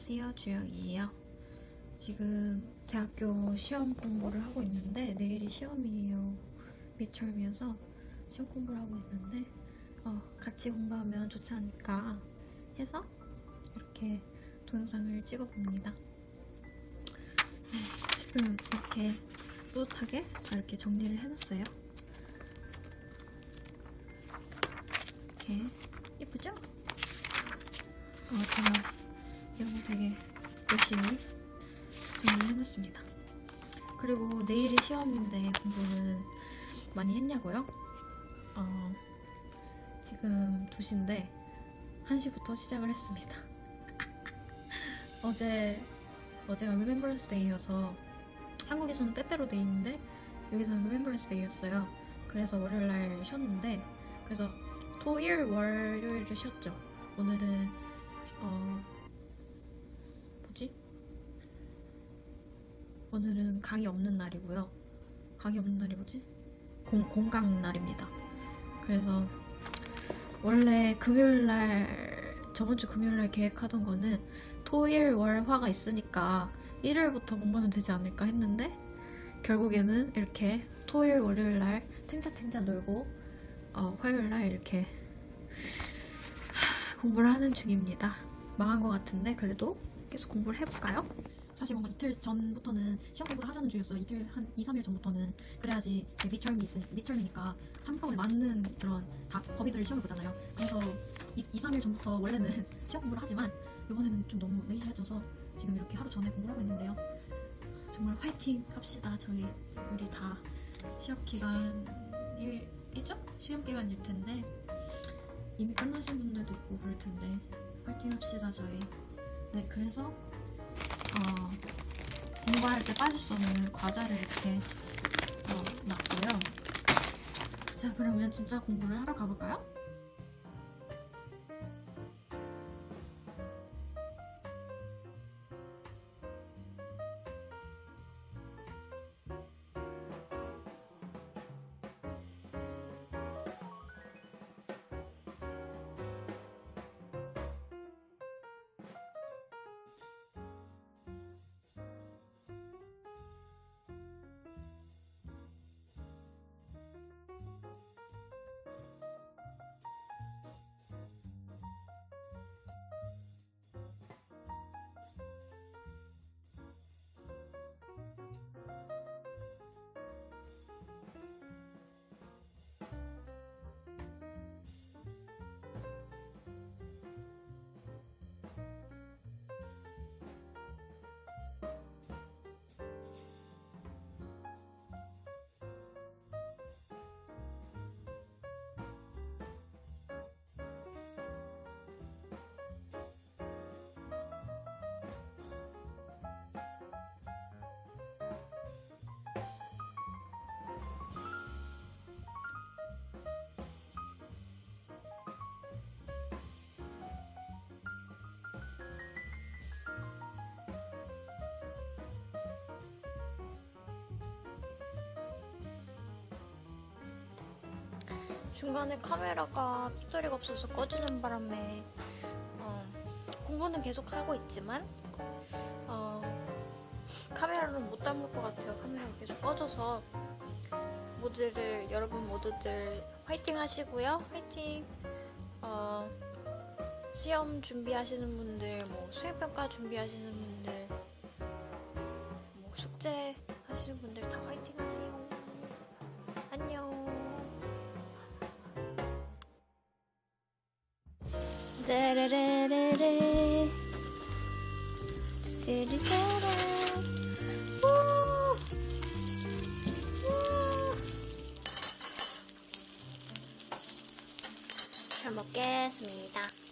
안녕하세요, 주영이에요. 지금 대학교 시험 공부를 하고 있는데 내일이 시험이에요. 미철이어서 시험 공부를 하고 있는데 어, 같이 공부하면 좋지 않을까 해서 이렇게 동영상을 찍어봅니다. 네, 지금 이렇게 뿌듯하게 잘 이렇게 정리를 해놨어요. 이렇게 예쁘죠? 어, 제가 거 되게 열심히 정리해놨습니다. 그리고 내일이 시험인데 공부는 많이 했냐고요? 어, 지금 2시인데 1시부터 시작을 했습니다. 어제, 어제가 Remembrance Day여서 한국에서는 빼빼로 데이인데 여기서는 Remembrance Day였어요. 그래서 월요일 날 쉬었는데 그래서 토일, 월요일을 쉬었죠. 오늘은 어 뭐지? 오늘은 강의 없는 날이고요. 강의 없는 날이 뭐지? 공, 공강 날입니다. 그래서 원래 금요일 날 저번 주 금요일 날 계획하던 거는 토일 월 화가 있으니까 일요일부터 공부하면 되지 않을까 했는데 결국에는 이렇게 토일 월요일 날 탱자탱자 놀고 어, 화요일 날 이렇게 하, 공부를 하는 중입니다. 망한 것 같은데 그래도 계속 공부를 해볼까요? 사실 뭔가 이틀 전부터는 시험 공부를 하자는 주였어요. 이틀 한 2, 3일 전부터는 그래야지 미터미 있으 미터미니까 한꺼번에 맞는 그런 다 범위들을 시험을 보잖아요. 그래서 2, 2, 3일 전부터 원래는 시험 공부를 하지만 이번에는 좀 너무 레이시해져서 지금 이렇게 하루 전에 공부를 하고 있는데요. 정말 화이팅 합시다. 저희 우리 다 시험 기간이죠? 시험 기간일 텐데 이미 끝나신 분들도 있고 그럴 텐데 화이팅 합시다 저희. 네 그래서 어, 공부할 때 빠질 수 없는 과자를 이렇게 어, 놨고요. 자 그러면 진짜 공부를 하러 가볼까요? 중간에 카메라가 배터리가 없어서 꺼지는 바람에 어, 공부는 계속 하고 있지만 어, 카메라는 못 담을 것 같아요. 카메라가 계속 꺼져서 모두를 여러분 모두들 화이팅 하시고요. 화이팅. 어, 시험 준비하시는 분들, 뭐 수행평가 준비하시는 분들, 뭐 숙제 하시는 분들 다 화이팅 하세요. 안녕. 우! 우! 잘 먹겠습니다.